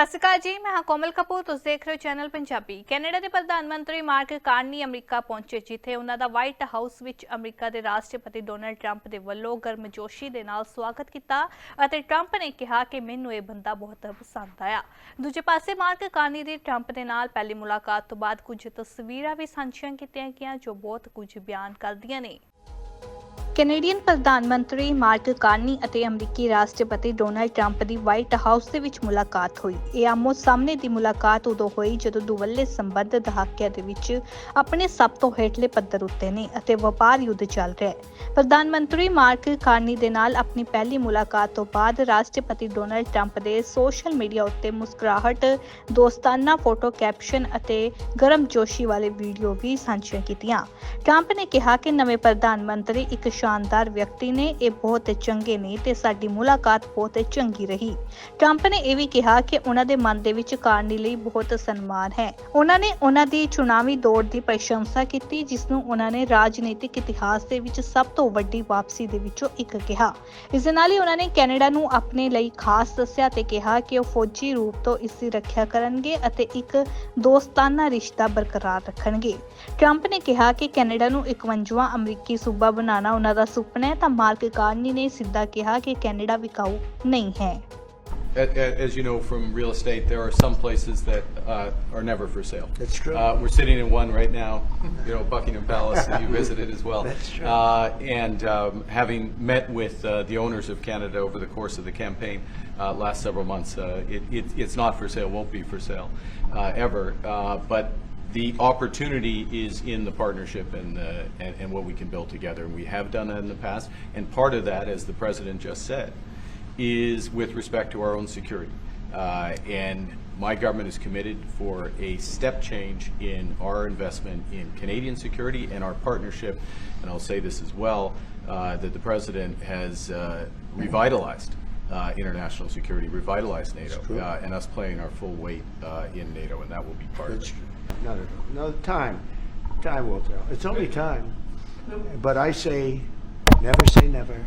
ਸਤਿ ਸ਼੍ਰੀ ਅਕਾਲ ਜੀ, ਮੈਂ ਹਾਂ ਕੋਮਲ ਕਪੂਰ, ਤੁਸੀਂ ਦੇਖ ਰਹੇ ਹੋ ਚੈਨਲ ਪੰਜਾਬੀ। ਕੈਨੇਡਾ ਦੇ ਪ੍ਰਧਾਨ ਮੰਤਰੀ ਮਾਰਕ ਕਾਰਨੀ ਅਮਰੀਕਾ ਪਹੁੰਚੇ, ਜਿੱਥੇ ਉਹਨਾਂ ਦਾ ਵਾਈਟ ਹਾਊਸ ਵਿੱਚ ਅਮਰੀਕਾ ਦੇ ਰਾਸ਼ਟਰਪਤੀ ਡੋਨਲਡ ਟਰੰਪ ਦੇ ਵੱਲੋਂ ਗਰਮਜੋਸ਼ੀ ਦੇ ਨਾਲ ਸਵਾਗਤ ਕੀਤਾ ਅਤੇ ਟਰੰਪ ਨੇ ਕਿਹਾ ਕਿ ਮੈਨੂੰ ਇਹ ਬੰਦਾ ਬਹੁਤ ਪਸੰਦ ਆਇਆ। ਦੂਜੇ ਪਾਸੇ ਮਾਰਕ ਕਾਰਨੀ ਦੀ ਟਰੰਪ ਦੇ ਨਾਲ ਪਹਿਲੀ ਮੁਲਾਕਾਤ ਤੋਂ ਬਾਅਦ ਕੁਝ ਤਸਵੀਰਾਂ ਵੀ ਸਾਂਝੀਆਂ ਕੀਤੀਆਂ ਗਈਆਂ, ਜੋ ਬਹੁਤ ਕੁਝ ਬਿਆਨ ਕਰਦੀਆਂ ਨੇ। ਕੈਨੇਡੀਅਨ ਪ੍ਰਧਾਨ ਮੰਤਰੀ ਮਾਰਕ ਕਾਰਨੀ ਅਤੇ ਅਮਰੀਕੀ ਰਾਸ਼ਟਰਪਤੀ ਡੋਨਾਲਡ ਟਰੰਪ ਦੀ ਵਾਈਟ ਹਾਊਸ ਦੇ ਵਿੱਚ ਮੁਲਾਕਾਤ ਹੋਈ। ਇਹ ਆਮੋ ਸਾਹਮਣੇ ਦੀ ਮੁਲਾਕਾਤ ਉਦੋਂ ਹੋਈ ਜਦੋਂ ਦੁਵੱਲੇ ਸੰਬੰਧ ਦਹਾਕਿਆਂ ਦੇ ਵਿੱਚ ਆਪਣੇ ਸਭ ਤੋਂ ਹੇਠਲੇ ਪੱਧਰ ਉੱਤੇ ਨੇ ਅਤੇ ਵਪਾਰ ਯੁੱਧ ਚੱਲ ਰਿਹਾ ਹੈ। ਪ੍ਰਧਾਨ ਮੰਤਰੀ ਮਾਰਕ ਕਾਰਨੀ ਦੇ ਨਾਲ ਆਪਣੀ ਪਹਿਲੀ ਮੁਲਾਕਾਤ ਤੋਂ ਬਾਅਦ ਰਾਸ਼ਟਰਪਤੀ ਡੋਨਾਲਡ ਟਰੰਪ ਦੇ ਸੋਸ਼ਲ ਮੀਡੀਆ ਉੱਤੇ ਮੁਸਕਰਾਹਟ, ਦੋਸਤਾਨਾ ਫੋਟੋ ਕੈਪਸ਼ਨ ਅਤੇ ਗਰਮਜੋਸ਼ੀ ਵਾਲੇ ਵੀਡੀਓ ਵੀ ਸਾਂਝੀਆਂ ਕੀਤੀਆਂ। ਟਰੰਪ ਨੇ ਕਿਹਾ ਕਿ ਨਵੇਂ ਪ੍ਰਧਾਨ ਮੰਤਰੀ ਇੱਕ ਸ਼ਾਨਦਾਰ ਵਿਅਕਤੀ ਨੇ, ਇਹ ਬਹੁਤ ਚੰਗੇ ਨੇ ਤੇ ਸਾਡੀ ਮੁਲਾਕਾਤ ਬਹੁਤ ਚੰਗੀ ਰਹੀ। ਟਰੰਪ ਨੇ ਇਹ ਵੀ ਕਿਹਾ ਕਿ ਉਹਨਾਂ ਦੇ ਮਨ ਦੇ ਵਿੱਚ ਕਾਰਨੀ ਲਈ ਬਹੁਤ ਸਨਮਾਨ ਹੈ। ਉਹਨਾਂ ਨੇ ਉਹਨਾਂ ਦੀ ਚੁਣਾਵੀ ਦੌੜ ਦੀ ਪ੍ਰਸ਼ੰਸਾ ਕੀਤੀ, ਜਿਸ ਨੂੰ ਉਹਨਾਂ ਨੇ ਰਾਜਨੀਤਿਕ ਇਤਿਹਾਸ ਦੇ ਵਿੱਚ ਸਭ ਤੋਂ ਵੱਡੀ ਵਾਪਸੀ ਦੇ ਵਿੱਚੋਂ ਇੱਕ ਕਿਹਾ। ਇਸ ਦੇ ਨਾਲ ਹੀ ਉਹਨਾਂ ਨੇ ਕੈਨੇਡਾ ਨੂੰ ਆਪਣੇ ਲਈ ਖਾਸ ਦੱਸਿਆ ਤੇ ਕਿਹਾ ਕਿ ਉਹ ਫੌਜੀ ਰੂਪ ਤੋਂ ਇਸ ਦੀ ਰੱਖਿਆ ਕਰਨਗੇ ਅਤੇ ਇੱਕ ਦੋਸਤਾਨਾ ਰਿਸ਼ਤਾ ਬਰਕਰਾਰ ਰੱਖਣਗੇ। ਟਰੰਪ ਨੇ ਕਿਹਾ ਕਿ ਕੈਨੇਡਾ ਨੂੰ 51ਵਾਂ ਅਮਰੀਕੀ ਸੂਬਾ ਬਣਾਉਣਾ ਉਹਨਾਂ ਦਾ ਸੁਪਨਾ ਹੈ ਤਾਂ ਮਾਰਕ ਕਾਰਨੀ ਨੇ ਸਿੱਧਾ ਕਿਹਾ ਕਿ ਕੈਨੇਡਾ ਵਿਕਾਊ ਨਹੀਂ ਹੈ A- a- As you know from real estate, there are some places that uh, are never for sale. That's true. Uh, we're sitting in one right now, you know, Buckingham Palace, that you visited as well. That's true. Uh, and um, having met with uh, the owners of Canada over the course of the campaign uh, last several months, uh, it, it, it's not for sale, won't be for sale uh, ever. Uh, but the opportunity is in the partnership and, uh, and, and what we can build together. And we have done that in the past, and part of that, as the president just said, is with respect to our own security. Uh, and my government is committed for a step change in our investment in Canadian security and our partnership. And I'll say this as well uh, that the president has uh, revitalized uh, international security, revitalized NATO, true. uh, and us playing our full weight uh, in NATO, and that will be part of That's it. Not at all. No, time. Time will tell. It's only time. But I say, never say never.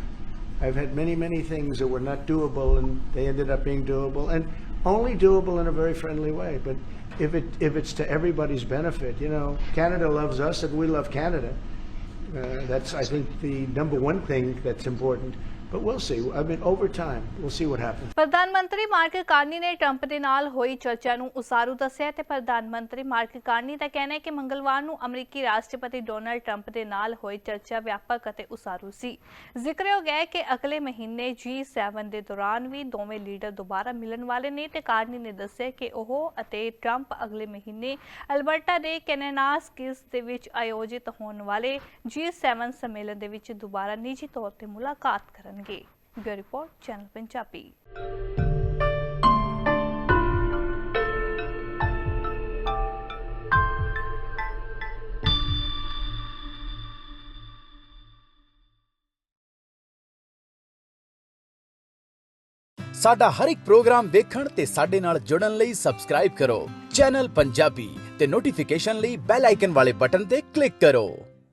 I've had many, many things that were not doable, and they ended up being doable, and only doable in a very friendly way. But if it if it's to everybody's benefit, you know, Canada loves us, and we love Canada. Uh, that's I think the number one thing that's important. But we'll see. I mean, over time, we'll see what happens. ਪ੍ਰਧਾਨ ਮੰਤਰੀ mark Carney ਨੇ Trump ਦੇ ਨਾਲ ਹੋਈ ਚਰਚਾ ਨੂੰ ਉਸਾਰੂ ਦੱਸਿਆ ਤੇ ਪ੍ਰਧਾਨ ਮੰਤਰੀ ਮਾਰਕ ਕਾਰਨੀ ਦਾ ਕਹਿਣਾ ਹੈ ਕਿ ਮੰਗਲਵਾਰ ਨੂੰ ਅਮਰੀਕੀ ਰਾਸ਼ਟਰਪਤੀ ਡੋਨਲਡ ਟਰੰਪ ਦੇ ਨਾਲ ਹੋਈ ਚਰਚਾ ਵਿਆਪਕ ਅਤੇ ਉਸਾਰੂ ਸੀ ਜ਼ਿਕਰਯੋਗ ਹੈ ਕਿ ਅਗਲੇ ਮਹੀਨੇ G7 ਦੇ ਦੌਰਾਨ ਵੀ ਦੋਵੇਂ ਲੀਡਰ ਦੁਬਾਰਾ ਮਿਲਣ ਵਾਲੇ ਨੇ ਤੇ ਕਾਰਨੀ ਨੇ ਦੱਸਿਆ ਕਿ ਉਹ ਅਤੇ ਟਰੰਪ ਅਗਲੇ ਮਹੀਨੇ ਅਲਬਰਟਾ ਦੇ ਕੈਨੇਨਾਸਕਿਸ ਦੇ ਵਿੱਚ ਆਯੋਜਿਤ ਹੋਣ ਵਾਲੇ G7 ਸੰਮੇਲਨ ਦੇ ਵਿੱਚ ਦੁਬਾਰਾ ਨਿੱਜੀ ਤੌਰ ਤੇ ਮੁਲਾਕਾਤ ਕਰਨਗੇ ਬਿਊਰੋ ਰਿਪੋਰਟ ਚੈਨਲ ਪੰਜਾਬੀ ਸਾਡਾ ਹਰ ਇੱਕ ਪ੍ਰੋਗਰਾਮ ਦੇਖਣ ਤੇ ਸਾਡੇ ਨਾਲ ਜੁੜਨ ਲਈ ਸਬਸਕ੍ਰਾਈਬ ਕਰੋ ਚੈਨਲ ਪੰਜਾਬੀ ਤੇ ਨੋਟੀਫਿਕੇਸ਼ਨ ਲਈ ਬੈਲ ਆਈਕਨ ਵਾਲੇ ਬਟਨ ਤੇ ਕਲਿੱਕ ਕਰੋ